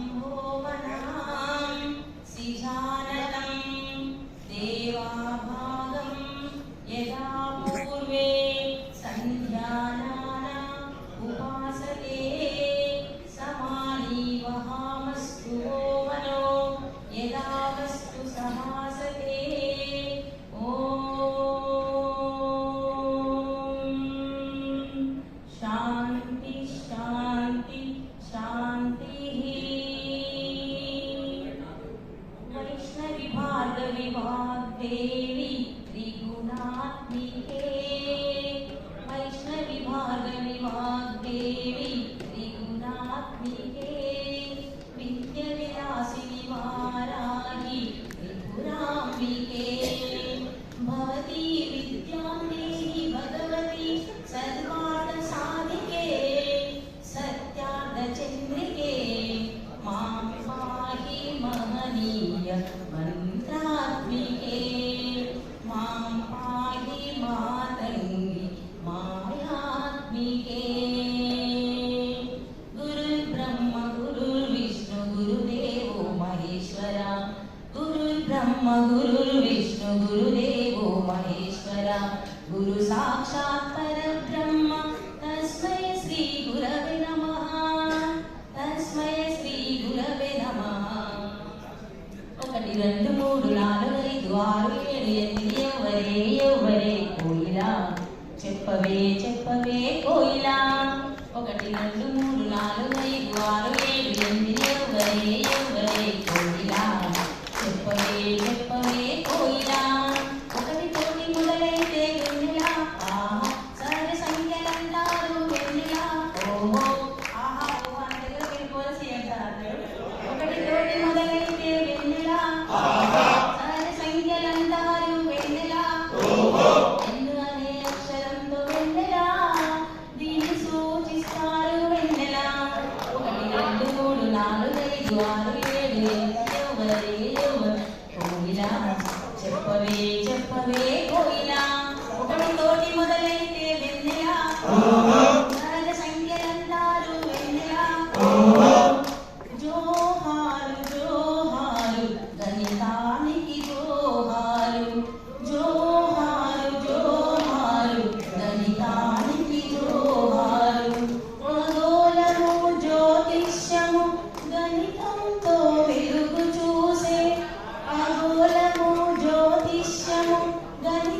Hallelujah. देवी त्रिगुणात्मिके। वैष्णविभागविवाग्देवी బ్రహ్మ గురుర్ విష్ణు గురుదేవో మహేశ్వర గురు సాక్షాత్ పరబ్రహ్మ తస్మై శ్రీ గురవే నమ తస్మై శ్రీ గురవే నమ ఒకటి రెండు మూడు నాలుగు ఐదు ఆరు ఏడు ఎనిమిది ఎవరే ఎవరే కోయిలా? చెప్పవే చెప్పవే చెప్పవే చెప్పవే కోయిలా. ఒకటి తోటి మొదలైతే Cristiamo Daniele.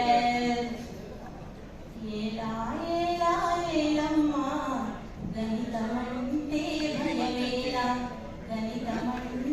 దాన్ని